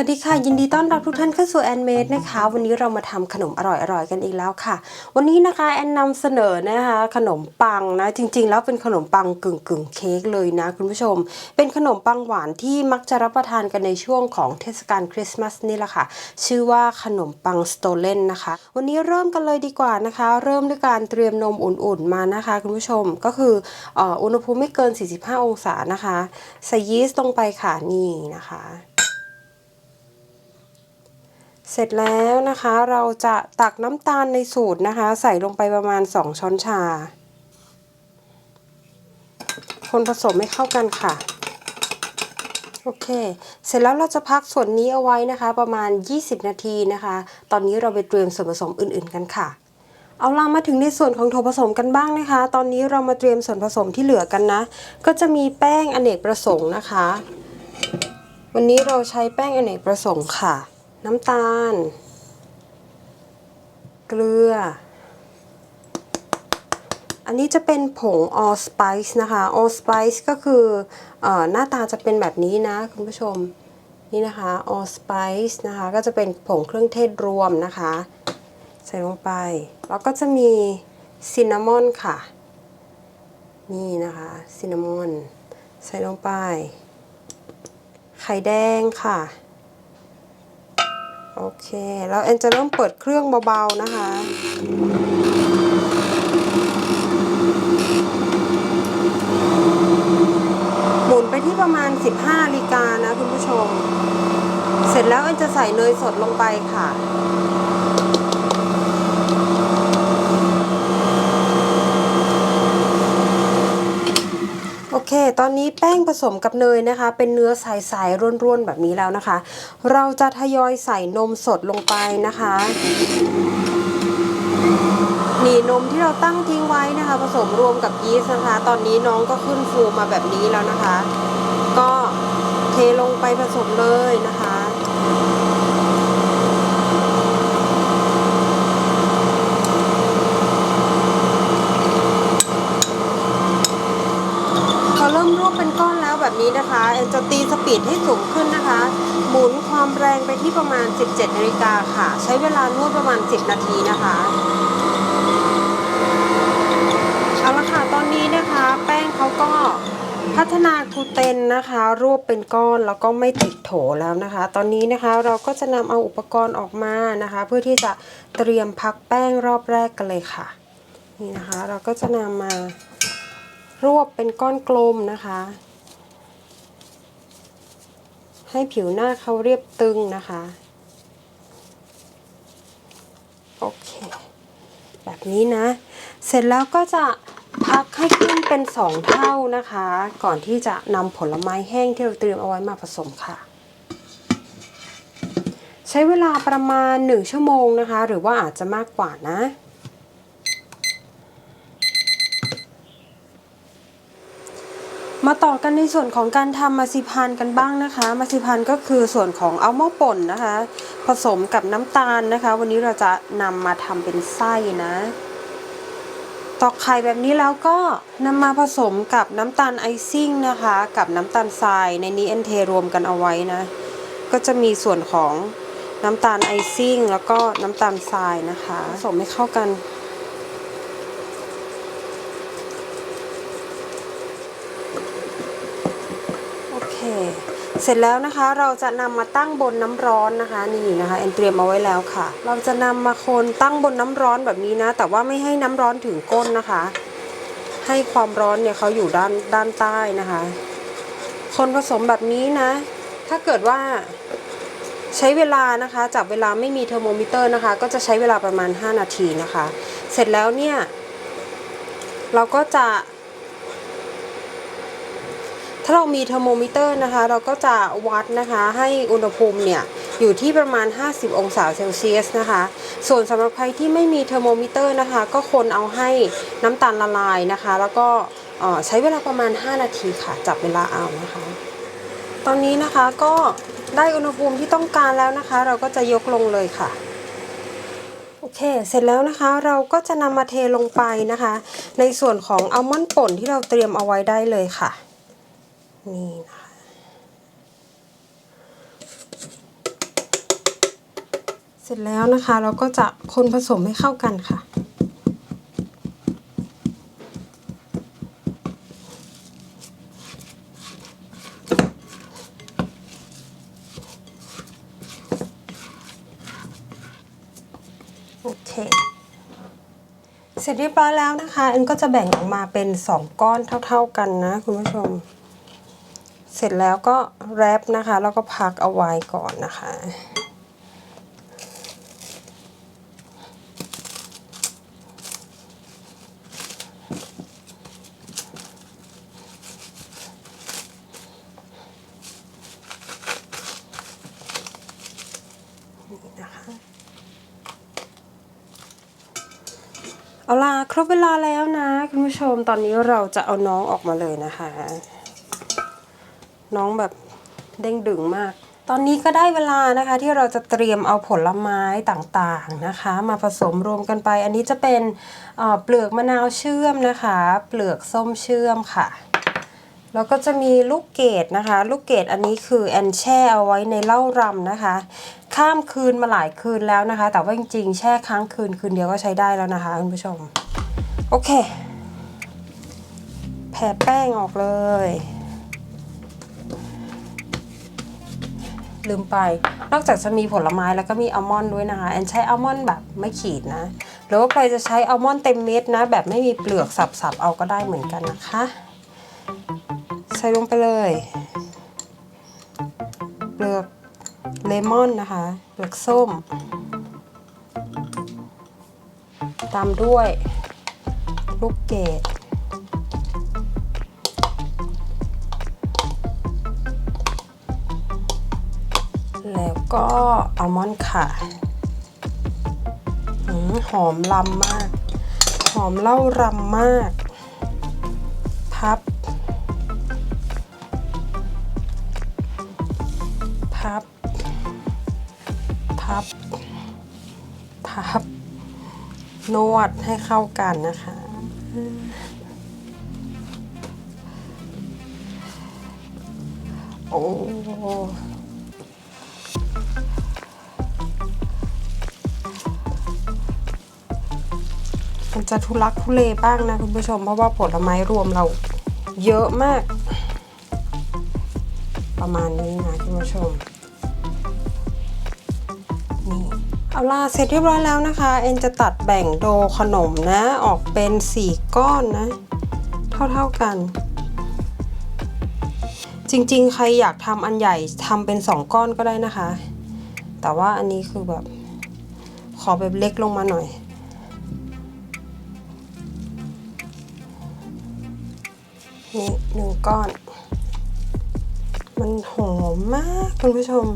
วัสดีค่ะ ยินดีต้อนรับทุกท่านเข้าสู่แอนเมดนะคะ วันนี้เรามาทำขนมอร่อยๆกันอีกแล้วค่ะ วันนี้นะคะแอนนำเสนอนะคะ ขนมปังนะ จริง ๆ แล้วเป็นขนมปังกึ่งกึ่งๆเค้กเลยนะคุณผู้ชม เป็นขนมปังหวานที่มักจะรับประทานกันในช่วงของเทศกาลคริสต์มาสนี่แหละค่ะ ชื่อว่าขนมปังสโตเลนนะคะ วันนี้เริ่มกันเลยดีกว่านะคะ เริ่มด้วยการเตรียมนมอุ่นๆมานะคะ คุณผู้ชมก็คืออ่ออุณหภูมิไม่เกิน 45 องศานะคะใส่ยีสต์ลงไปค่ะนี่นะคะ เสร็จแล้วนะคะเราจะตักน้ำตาลในสูตรนะคะ ใส่ลงไปประมาณ 2 ช้อนชา คนผสมให้เข้ากันค่ะ โอเค เสร็จแล้วเราจะพักส่วนนี้เอาไว้นะคะ ประมาณ 20 นาทีนะคะ ตอนนี้เราไปเตรียมส่วนผสมอื่นๆกันค่ะ เอาล่ะมาถึงในส่วนของถั่วผสมกันบ้างนะคะ ตอนนี้เรามาเตรียมส่วนผสมที่เหลือกันนะ ก็จะมีแป้งอเนกประสงค์นะคะ วันนี้เราใช้แป้งอเนกประสงค์ค่ะ น้ำตาล เกลือ อันนี้จะเป็นผง allspice นะคะ allspice ก็คืออหน้าตาจะเป็นแบบนี้นะคุณผู้ชม นี่นะคะ allspice นะคะ ก็จะเป็นผงเครื่องเทศรวมนะคะ ใส่ลงไป แล้วก็จะมีซินนามอนค่ะ นี่นะคะ ซินนามอน ใส่ลงไป ไข่แดงค่ะ โอเค แล้วแอนจะเริ่มเปิดเครื่องเบาๆนะคะหมุนไปที่ประมาณ 15นาฬิกานะคุณผู้ชม เสร็จแล้วแอนจะใส่เนยสดลงไปค่ะ เค ตอนนี้แป้งผสมกับเนยนะคะ เป็นเนื้อใสๆร่วนๆแบบนี้แล้วนะคะ เราจะทยอยใส่นมสดลงไปนะคะนี่นมที่เราตั้งทิ้งไว้นะคะ ผสมรวมกับยีสต์นะคะ ตอนนี้น้องก็ขึ้นฟูมาแบบนี้แล้วนะคะ ก็เทลงไปผสมเลยนะคะ พอเริ่มรวบเป็นก้อ นี้นะคะจะตีสปีดให้สูงขึ้นนะคะ หมุนความแรงไปที่ประมาณ 17นาฬิกาค่ะ ใช้เวลานวดประมาณ 10 นาทีนะคะเอาละค่ะตอนนี้นะคะแป้งเขาก็พัฒนากูเตนนะคะรวบเป็นก้อนแล้วก็ไม่ติดโถแล้วนะคะ ตอนนี้นะคะเราก็จะนำเอาอุปกรณ์ออกมานะคะ เพื่อที่จะเตรียมพักแป้งรอบแรกกันเลยค่ะ นี่นะคะ เราก็จะนำมารวบเป็นก้อนกลมนะคะ ให้ผิวหน้าเขาเรียบตึงนะคะ โอเค แบบนี้นะ เสร็จแล้วก็จะพักให้ขึ้นเป็นสองเท่านะคะ ก่อนที่จะนำผลไม้แห้งที่เราเตรียมเอาไว้มาผสมค่ะ ใช้เวลาประมาณ 1 ชั่วโมงนะคะ หรือว่าอาจจะมากกว่านะ มาต่อกันในส่วนของการทำมาซิพันกันบ้างนะคะ มาซิพันก็คือส่วนของอัลมอนด์ป่นนะคะ ผสมกับน้ำตาลนะคะ วันนี้เราจะนำมาทำเป็นไส้นะตอกไข่แบบนี้แล้วก็นำมาผสมกับน้ำตาลไอซิ่งนะคะ กับน้ำตาลทรายในนี้เอ็นเทรวมกันเอาไว้นะ ก็จะมีส่วนของน้ำตาลไอซิ่งแล้วก็น้ำตาลทรายนะคะ ผสมให้เข้ากัน เสร็จแล้วนะคะเราจะนำมาตั้งบนน้ำร้อนนะคะนี่นะคะแอนเตรียมเอาไว้แล้วค่ะ เราจะนำมาคนตั้งบนน้ำร้อนแบบนี้นะ แต่ว่าไม่ให้น้ำร้อนถึงก้นนะคะ ให้ความร้อนเนี่ยเขาอยู่ด้านด้านใต้นะคะ คนผสมแบบนี้นะ ถ้าเกิดว่าใช้เวลานะคะจับเวลาไม่มีเทอร์โมมิเตอร์นะคะ ก็จะใช้เวลาประมาณ 5 นาทีนะคะ เสร็จแล้วเนี่ย เราก็จะ ถ้าเรามีเทอร์โมมิเตอร์นะคะ เราก็จะวัดนะคะให้อุณหภูมิเนี่ยอยู่ที่ประมาณ 50 องศาเซลเซียสนะคะ ส่วนสำหรับใครที่ไม่มีเทอร์โมมิเตอร์นะคะ ก็คนเอาให้น้ำตาลละลายนะคะ แล้วก็ใช้เวลาประมาณ 5 นาทีค่ะ จับเวลาเอานะคะ ตอนนี้นะคะก็ได้อุณหภูมิที่ต้องการแล้วนะคะ เราก็จะยกลงเลยค่ะโอเค เสร็จแล้วนะคะ เราก็จะนำมาเทลงไปนะคะ ในส่วนของอัลมอนด์ป่นที่เราเตรียมเอาไว้ได้เลยค่ะ นี่นะคะ เสร็จแล้วนะคะเราก็จะคนผสมให้เข้ากันค่ะโอเค เสร็จเรียบร้อยแล้วนะคะเอ็นก็จะแบ่งออกมาเป็น 2 ก้อนเท่า ๆกันนะ คุณผู้ชม เสร็จแล้วก็แรปนะคะ แล้วก็พักเอาไว้ก่อนนะคะนี่นะคะ เอาล่ะครบเวลาแล้วนะ คุณผู้ชมตอนนี้เราจะเอาน้องออกมาเลยนะคะ น้องแบบเด้งดึงมาก ตอนนี้ก็ได้เวลานะคะที่เราจะเตรียมเอาผลไม้ต่างๆนะคะ มาผสมรวมกันไป อันนี้จะเป็นเปลือกมะนาวเชื่อมนะคะ เปลือกส้มเชื่อมค่ะแล้วก็จะมีลูกเกดนะคะ ลูกเกดอันนี้คือแอนแช่เอาไว้ในเหล้ารำนะคะ ข้ามคืนมาหลายคืนแล้วนะคะ แต่ว่าจริงๆ แช่ค้างคืนคืนเดียวก็ใช้ได้แล้วนะคะคุณผู้ชม โอเค แผ่แป้งออกเลย ลืมไป นอกจากจะมีผลไม้แล้วก็มีอัลมอนด์ด้วยนะคะ แอนใช้อัลมอนด์แบบไม่ขีดนะ หรือว่าใครจะใช้อัลมอนด์เต็มเม็ดนะ แบบไม่มีเปลือกสับๆเอาก็ได้เหมือนกันนะคะ ใส่ลงไปเลย เปลือกเลมอนนะคะ เปลือกส้ม ตามด้วยลูกเกด แล้วก็อัลมอนด์ค่ะหอมลำมาก หอมเหล้ารำมาก พับ พับ พับ พับ นวดให้เข้ากันนะคะโอ้ มันจะทุลักทุเลบ้างนะคุณผู้ชมเพราะว่าผลไม้รวมเราเยอะมาก ประมาณนี้นะคุณผู้ชมนี่เอาล่ะเสร็จเรียบร้อยแล้วนะคะ เอ็นจะตัดแบ่งโดขนมนะ ออกเป็น 4 ก้อนนะ เท่าๆกัน จริงๆ ใครอยากทำอันใหญ่ทำเป็น 2 ก้อนก็ได้นะคะ แต่ว่าอันนี้คือแบบ ขอแบบเล็กลงมาหน่อย นี่หนึ่งก้อน มันหอมมากคุณผู้ชม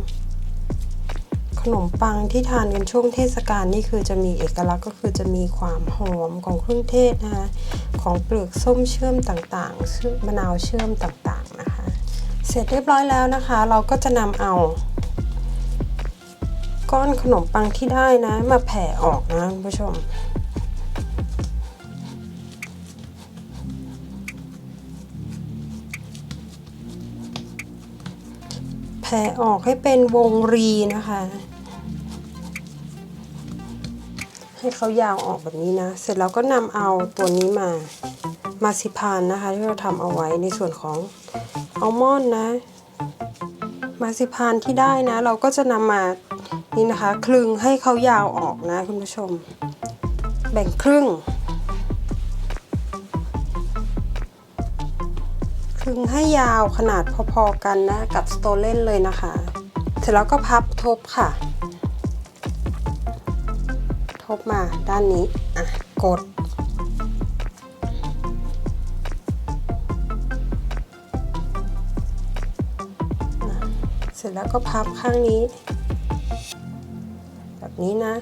ขนมปังที่ทานกันช่วงเทศกาลนี่คือจะมีเอกลักษณ์ก็คือจะมีความหอมของเครื่องเทศนะคะของเปลือกส้มเชื่อมต่างๆมะนาวเชื่อมต่างๆนะคะ เสร็จเรียบร้อยแล้วนะคะ เราก็จะนำเอาก้อนขนมปังที่ได้นะ มาแผ่ออกนะคุณผู้ชม ผ่ออกให้เป็นวงรีนะคะ ให้เขายาวออกแบบนี้นะ เสร็จแล้วก็นำเอาตัวนี้มามาสิพานนะคะ ที่เราทำเอาไว้ในส่วนของอัลมอนด์นะ มาสิพานที่ได้นะ เราก็จะนำมานี่นะคะ คลึงให้เขายาวออกนะคุณผู้ชม แบ่งครึ่ง คลึงให้ยาวขนาดพอๆกันนะกับสโตเลนเลยนะคะ เสร็จแล้วก็พับทบค่ะ ทบมาด้านนี้อะกด เสร็จแล้วก็พับข้างนี้ แบบนี้นะ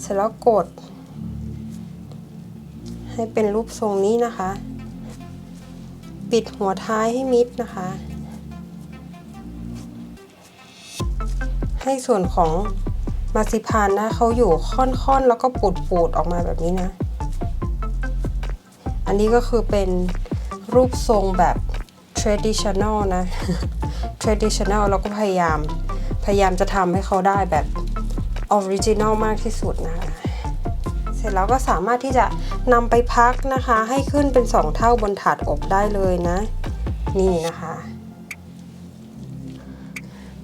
เสร็จแล้วกด ให้เป็นรูปทรงนี้นะคะ ปิดหัวท้ายให้มิดนะคะ ให้ส่วนของมาซิพานนะเขาอยู่ค่อนๆ แล้วก็ปูดๆ ออกมาแบบนี้นะ อันนี้ก็คือเป็นรูปทรงแบบ traditional นะ traditional เราก็พยายาม พยายามจะทำให้เขาได้แบบออริจินอลมากที่สุดนะคะ ร็จแล้วก็สามารถที่จะนำไปพักนะคะ ให้ขึ้นเป็น 2 เท่าบนถาดอบได้เลยนะ นี่นะคะ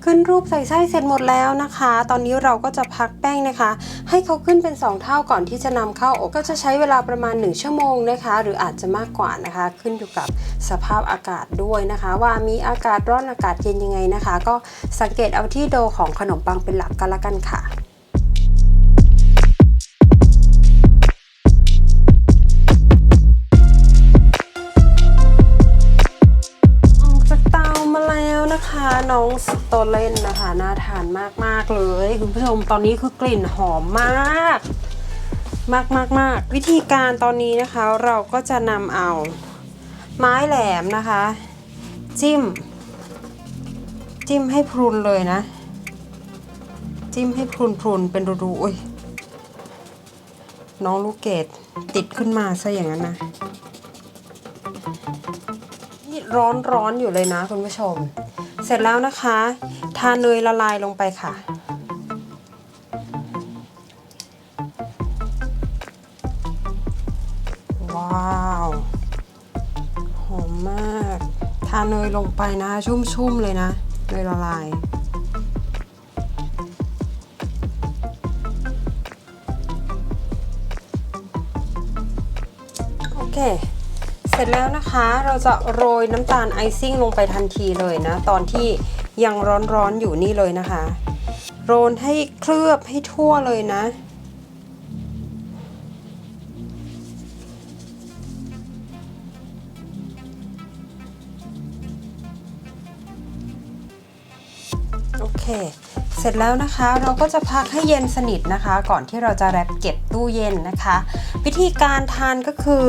ขึ้นรูปใส่ไส้เสร็จหมดแล้วนะคะ ตอนนี้เราก็จะพักแป้งนะคะ ให้เขาขึ้นเป็น 2 เท่าก่อนที่จะนำเข้าอบก็จะใช้เวลาประมาณ 1 ชั่วโมงนะคะ หรืออาจจะมากกว่านะคะ ขึ้นอยู่กับสภาพอากาศด้วยนะคะ ว่ามีอากาศร้อนอากาศเย็นยังไงนะคะ ก็สังเกตเอาที่โดของขนมปังเป็นหลักกันละกันค่ะ น่าทานมากๆเลย คุณผู้ชมตอนนี้คือกลิ่นหอมมาก มากมากมากวิธีการตอนนี้นะคะเราก็จะนำเอาไม้แหลมนะคะ จิ้ม จิ้มให้พรุนเลยนะ จิ้มให้พรุนพรุนๆเป็นรูๆอุ้ยน้องลูกเกดติดขึ้นมาซะอย่างนั้นนะนี่ร้อนร้อนๆอยู่เลยนะคุณผู้ชม ร็จแล้วนะคะทาเนยละลายลงไปค่ะ ว้าวหอมมากทาเนยลงไปนะชุ่มๆเลยนะเนยละลายโอเค ร็จแล้วนะคะ เราจะโรยน้ำตาลไอซิ่งลงไปทันทีเลยนะ ตอนที่ยังร้อนๆอยู่นี่เลยนะคะ โรนให้เคลือบให้ทั่วเลยนะโอเค เสร็จแล้วนะคะเราก็จะพักให้เย็นสนิทนะคะ ก่อนที่เราจะแรปเก็บตู้เย็นนะคะ วิธีการทานก็คือ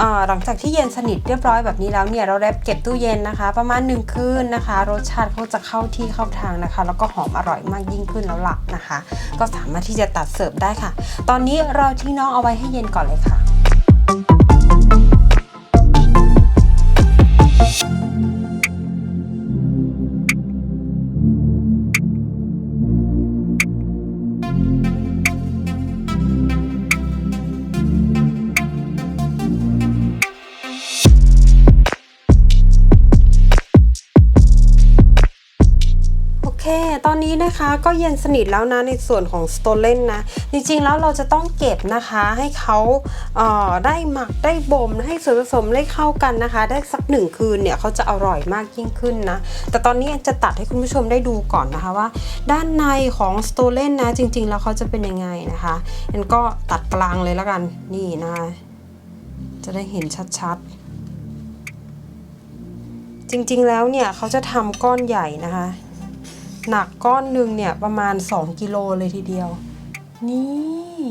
อหลังจากที่เย็นสนิทเรียบร้อยแบบนี้แล้วเนี่ยเราแรปเก็บตู้เย็นนะคะ ประมาณ 1 คืนนะคะ รสชาติเขาจะเข้าที่เข้าทางนะคะ แล้วก็หอมอร่อยมากยิ่งขึ้นแล้วหลับนะคะ ก็สามารถที่จะตัดเสิร์ฟได้ค่ะ ตอนนี้เราทิ้งน้องเอาไว้ให้เย็นก่อนเลยค่ะ นะคะ ก็เย็นสนิทแล้วนะในส่วนของสโตเลนนะ จริงๆแล้วเราจะต้องเก็บนะคะให้เขาเได้หมักได้บ่มให้ส่วนผสมได้เข้ากันนะคะ ได้สักหนึ่งคืนเนี่ยเขาจะอร่อยมากยิ่งขึ้นนะ แต่ตอนนี้จะตัดให้คุณผู้ชมได้ดูก่อนนะคะว่า ด้านในของสโตเลนนะจริงๆแล้วเขาจะเป็นยังไงนะคะอันก็ตัดกลางเลยแล้วกันนี่นะคะจะได้เห็นชัดๆจริงๆ แล้วเนี่ยเขาจะทำก้อนใหญ่นะคะ หนักก้อนหนึ่งเนี่ยประมาณ 2 กิโลเลยทีเดียว นี่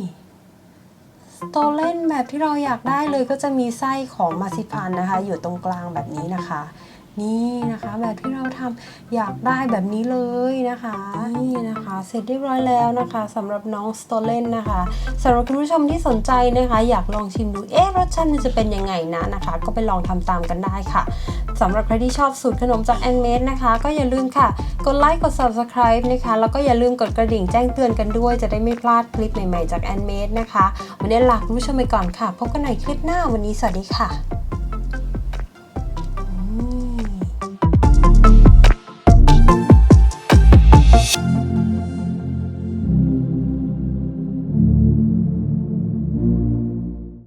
โตเล่นแบบที่เราอยากได้เลยก็จะมีไส้ของมาซิพันนะคะ อยู่ตรงกลางแบบนี้นะคะ นี่นะคะแบบที่เราทำอยากได้แบบนี้เลยนะคะ นี่นะคะ เสร็จเรียบร้อยแล้วนะคะสำหรับน้องสโตเลนนะคะสำหรับคุณผู้ชมที่สนใจนะคะ อยากลองชิมดูเอ๊ะรสชาติมันจะเป็นยังไงนะนะคะ ก็ไปลองทำตามกันได้ค่ะสำหรับใครที่ชอบสูตรขนมจากแอนเมดนะคะ ก็อย่าลืมค่ะ กดไลค์กด subscribe นะคะ แล้วก็อย่าลืมกดกระดิ่งแจ้งเตือนกันด้วย จะได้ไม่พลาดคลิปใหม่ๆจากแอนเมดนะคะ วันนี้ลาคุณผู้ชมไปก่อนค่ะ พบกันใหม่คลิปหน้าวันนี้สวัสดีค่ะ